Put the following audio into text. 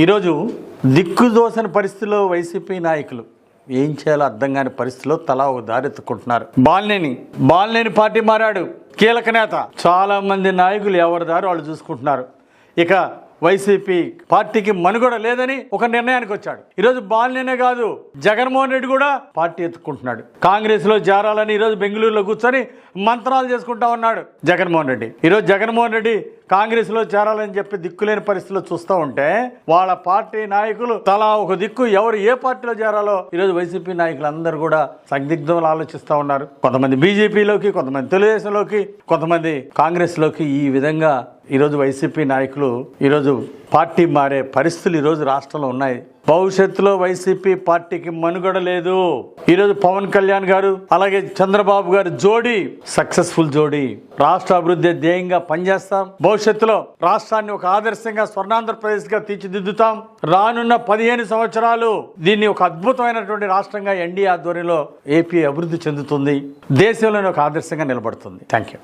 ఈరోజు దిక్కుదోసని పరిస్థితిలో వైసీపీ నాయకులు ఏం చేయాలో అర్థం కాని పరిస్థితిలో తలా ఒక దారి ఎత్తుకుంటున్నారు. బాలినేని బాలినేని పార్టీ మారాడు. కీలక నేత. చాలా మంది నాయకులు ఎవరి దారి వాళ్ళు చూసుకుంటున్నారు. ఇక వైసీపీ పార్టీకి మనుగడ లేదని ఒక నిర్ణయానికి వచ్చాడు. ఈరోజు బాలినేనే కాదు జగన్మోహన్ రెడ్డి కూడా పార్టీ ఎత్తుకుంటున్నాడు. కాంగ్రెస్లో ఈరోజు బెంగళూరులో కూర్చొని మంత్రాలు చేసుకుంటా ఉన్నాడు జగన్మోహన్ రెడ్డి. ఈరోజు జగన్మోహన్ రెడ్డి కాంగ్రెస్లో చేరాలని చెప్పి దిక్కులేని పరిస్థితిలో చూస్తూ ఉంటే వాళ్ళ పార్టీ నాయకులు తలా ఒక దిక్కు ఎవరు ఏ పార్టీలో చేరాలో ఈరోజు వైసీపీ నాయకులు అందరూ కూడా సందిగ్ధంలో ఆలోచిస్తూ ఉన్నారు. కొంతమంది బీజేపీలోకి కొంతమంది తెలుగుదేశంలోకి కొంతమంది కాంగ్రెస్లోకి ఈ విధంగా ఈరోజు వైసీపీ నాయకులు ఈరోజు పార్టీ మారే పరిస్థితులు ఈరోజు రాష్ట్రంలో ఉన్నాయి. భవిష్యత్తులో వైసీపీ పార్టీకి మనుగడ లేదు. ఈరోజు పవన్ కళ్యాణ్ గారు అలాగే చంద్రబాబు గారు జోడీ సక్సెస్ఫుల్ జోడీ. రాష్ట్ర అభివృద్ధి ధ్యేయంగా పనిచేస్తాం. భవిష్యత్తులో రాష్ట్రాన్ని ఒక ఆదర్శంగా స్వర్ణాంధ్రప్రదేశ్గా తీర్చిదిద్దుతాం. రానున్న పదిహేను సంవత్సరాలు దీన్ని ఒక అద్భుతమైనటువంటి రాష్ట్రంగా ఎన్డీ ఆధ్వర్యంలో ఏపీ అభివృద్ధి చెందుతుంది. దేశంలోనే ఒక ఆదర్శంగా నిలబడుతుంది. Thank you